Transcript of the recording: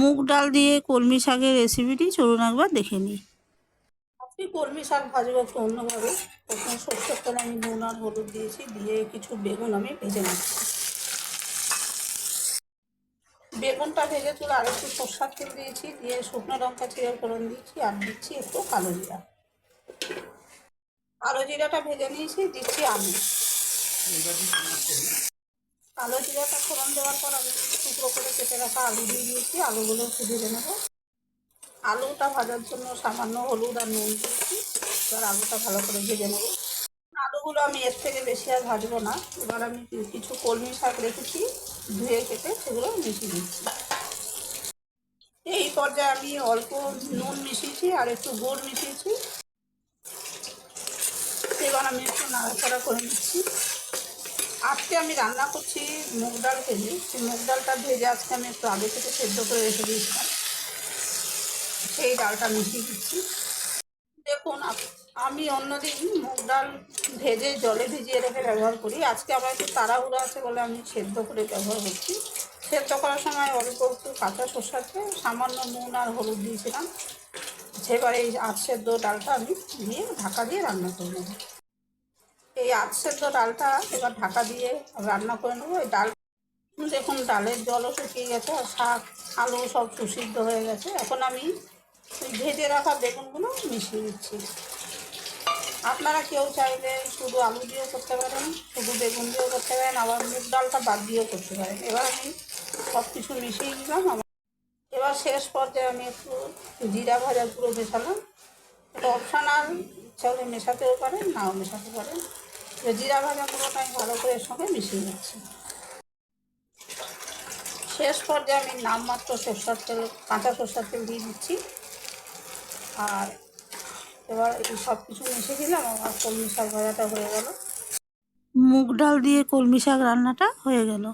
মুগ ডাল দিয়ে কলমি শাকের রেসিপিটি চলুন একবার দেখে নিই। আজকে কলমি শাক ভাজবো একটু অন্যভাবে। প্রথমে সর্ষের তেলে আমি নুন আর হলুদ দিয়েছি, দিয়ে কিছু বেগুন আমি ভেজে নিচ্ছি। বেগুনটা ভেজে তুলে আর একটু সর্ষার তেল দিয়েছি, দিয়ে শুকনো লঙ্কা চিড়ে ফোড়ন দিয়েছি আর দিচ্ছি একটু কালো জিরা। কালো জিরাটা ভেজে নিয়েছি, দিচ্ছি আমি কালো জিরাটা ফোড়ন দেওয়ার পর আমি টুকরো করে কেটে রাখা আলু দিয়ে দিয়েছি। আলুগুলো একটু ভেজে নেব। আলুটা ভাজার জন্য সামান্য হলুদ আর নুন দিয়েছি। এবার আলুটা ভালো করে ভেজে নেব। আলুগুলো আমি এর থেকে বেশি আর ভাজবো না। এবার আমি কিছু কলমি শাক রেখেছি, ধুয়ে কেটে সেগুলো মিশিয়ে দিচ্ছি। এই পর্যায়ে আমি অল্প নুন মিশিয়েছি আর একটু গুড় মিশিয়েছি। এবার আমি একটু নাড়াচাড়া করে নিচ্ছি। আজকে আমি রান্না করছি মুগ ডাল ভেজে। সেই মুগ ডালটা ভেজে আজকে আমি একটু আগে থেকে সেদ্ধ করে রেখে দিয়েছিলাম। সেই ডালটা মিশিয়ে দিচ্ছি। দেখুন আমি অন্যদিন মুগ ডাল ভেজে জলে ভিজিয়ে রেখে ব্যবহার করি। আজকে আমার একটু তাড়াহুড়ো আছে বলে আমি সেদ্ধ করে ব্যবহার করছি। সেদ্ধ করার সময় অল্প একটু কাঁচা সর্ষাতে সামান্য নুন আর হলুদ দিয়েছিলাম। সেবার এই আধ সেদ্ধ ডালটা আমি দিয়ে ঢাকা দিয়ে রান্না করে নেব এই আধ সেদ্ধ ডালটা এবার ঢাকা দিয়ে রান্না করে নেব। এই ডাল দেখুন, ডালের জলও শুকিয়ে গেছে আর শাক, আলু সব সুসিদ্ধ হয়ে গেছে। এখন আমি ভেজে রাখা বেগুনগুলো মিশিয়ে দিচ্ছি। আপনারা কেউ চাইলে শুধু আলু দিয়েও করতে পারেন, শুধু বেগুন দিয়েও করতে পারেন, আবার মুগ ডালটা বাদ দিয়েও করতে পারেন। এবার আমি সব কিছু মিশিয়ে দিলাম। আমার এবার শেষ পর্যায়ে আমি একটু জিরা ভাজা গুঁড়ো মেশালাম। এটা অপশানাল ইচ্ছা মেশাতেও পারেন, নাও মেশাতে পারেন। জিরা ভাজা পুরোটা আমি ভালো করে সঙ্গে মিশিয়ে নিচ্ছি। শেষ পর্যায়ে আমি নামমাত্র সরষার তেল, কাঁচা সরষার তেল দিয়ে দিচ্ছি। আর এবার সব কিছু মিশে দিলাম, আমার কলমি শাক ভাজাটা হয়ে গেল। মুগ ডাল দিয়ে কলমি শাক রান্নাটা হয়ে গেল।